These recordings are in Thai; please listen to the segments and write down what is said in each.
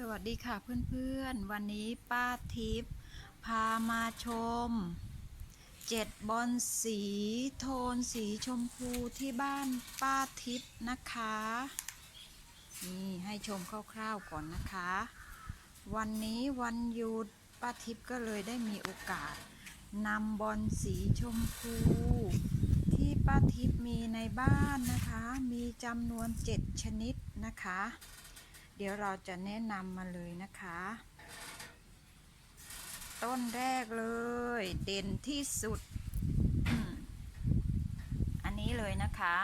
สวัสดีค่ะเพื่อนๆ วันนี้ป้าทิพย์พามาชมเจ็ดบอลสีโทนสีชมพูที่บ้านป้าทิพย์นะคะ นี่ให้ชมคร่าวๆก่อนนะคะ วันนี้วันหยุดป้าทิพย์ก็เลยได้มีโอกาสนำบอลสีชมพู ที่ป้าทิพย์มีในบ้านนะคะ มีจำนวนเจ็ดชนิดนะคะ เดี๋ยวเราจะแนะนำมาเลยนะคะ ต้นแรกเลย เด่นที่สุด อันนี้เลยนะคะ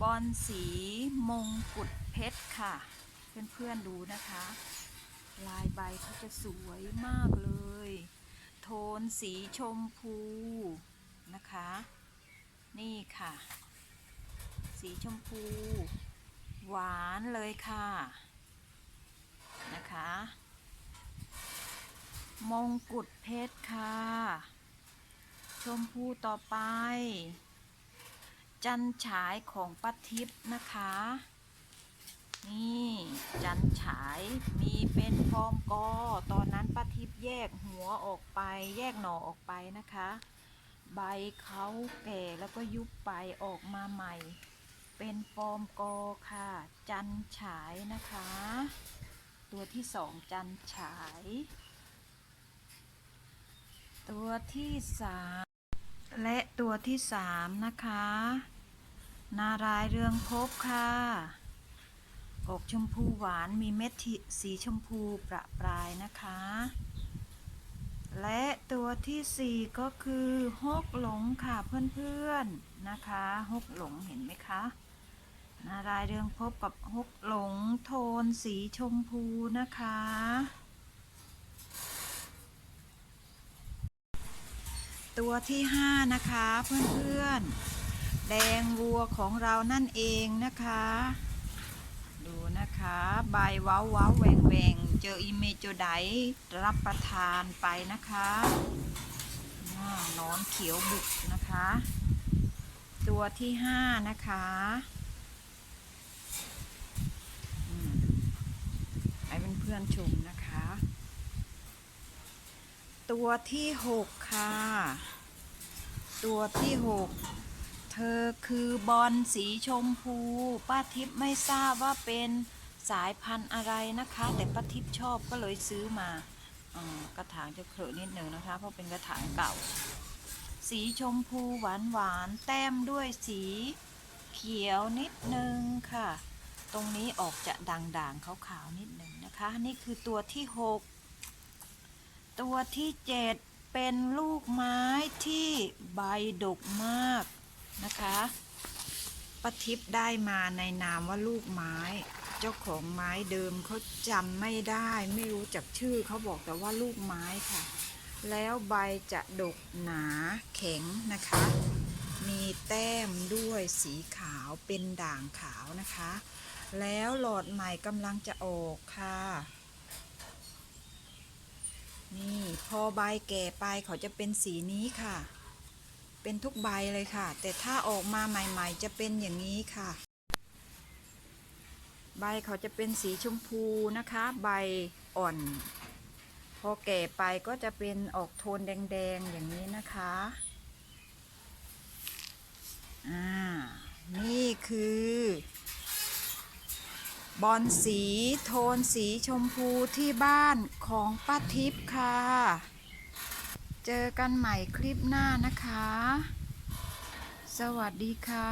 บอลสีมงกุฎเพชรค่ะ เพื่อนๆดูนะคะ ลายใบเขาจะสวยมากเลย โทนสีชมพูนะคะ นี่ค่ะ สีชมพู หวานเลยค่ะนะคะ มงกุฎเพชรค่ะ ชมพูต่อไป จันฉายของป้าทิพย์นะคะ นี่ จันฉายมีเป็นฟอมกอ ตอนนั้นป้าทิพย์แยกหัวออกไป แยกหน่อออกไปนะคะ ใบเขาแก่แล้วก็ยุบไปออกมาใหม่ เป็นฟอร์มกอค่ะ จันฉายนะคะ ตัวที่สองจันฉาย ตัวที่สามและตัวที่สามนะคะ นารายเรืองภพค่ะอกชมพูหวานมีเม็ดสีชมพูประปรายนะคะ และตัวที่สี่ก็คือฮกหลงค่ะเพื่อนๆนะคะฮกหลงเห็นไหมคะ นารายเรืองพบกับฮกหลงโทนสีชมพูนะคะ ตัวที่ห้านะคะเพื่อนๆ แดงวัวของเรานั่นเองนะคะ ดูนะคะใบว้าว้าแหวงแหวงเจออีเมจไดรับประทานไปนะคะนอนเขียวบุกนะคะ ตัวที่ห้านะคะ อืมให้เพื่อนๆชมนะคะ ตัวที่หกค่ะ ตัวที่หกเธอคือบอลสีชมพู ป้าทิพย์ไม่ทราบว่าเป็นสายพันธุ์อะไรนะคะ แต่ป้าทิพย์ชอบก็เลยซื้อมาอกระถางจะเคอะนิดหนึ่งนะคะ เพราะเป็นกระถางเก่า สีชมพูหวานหวานแต้มด้วยสีเขียวนิดนึงค่ะ ตรงนี้ออกจะด่างๆขาวๆนิดหนึ่ง นะคะ นี่คือตัวที่หกตัวที่เจ็ดเป็นลูกไม้ที่ใบดกมากนะคะป้าทิพย์ได้มาในนามว่าลูกไม้ เจ้าของไม้เดิมเขาจำไม่ได้ ไม่รู้จักชื่อเขาบอกแต่ว่าลูกไม้ค่ะ แล้วใบจะดกหนาแข็งนะคะ มีแต้มด้วยสีขาวเป็นด่างขาวนะคะ แล้วหลอดใหม่กำลังจะออกค่ะ นี่พอใบแก่ไปเขาจะเป็นสีนี้ค่ะ เป็นทุกใบเลยค่ะ แต่ถ้าออกมาใหม่ๆ จะเป็นอย่างนี้ค่ะ ใบเขาจะเป็นสีชมพูนะคะ ใบอ่อน พอแก่ไปก็จะเป็นออกโทนแดงๆอย่างนี้นะคะอ่านี่คือ บอลสีโทนสีชมพูที่บ้านของป้าทิพย์ค่ะ เจอกันใหม่คลิปหน้านะคะ สวัสดีค่ะ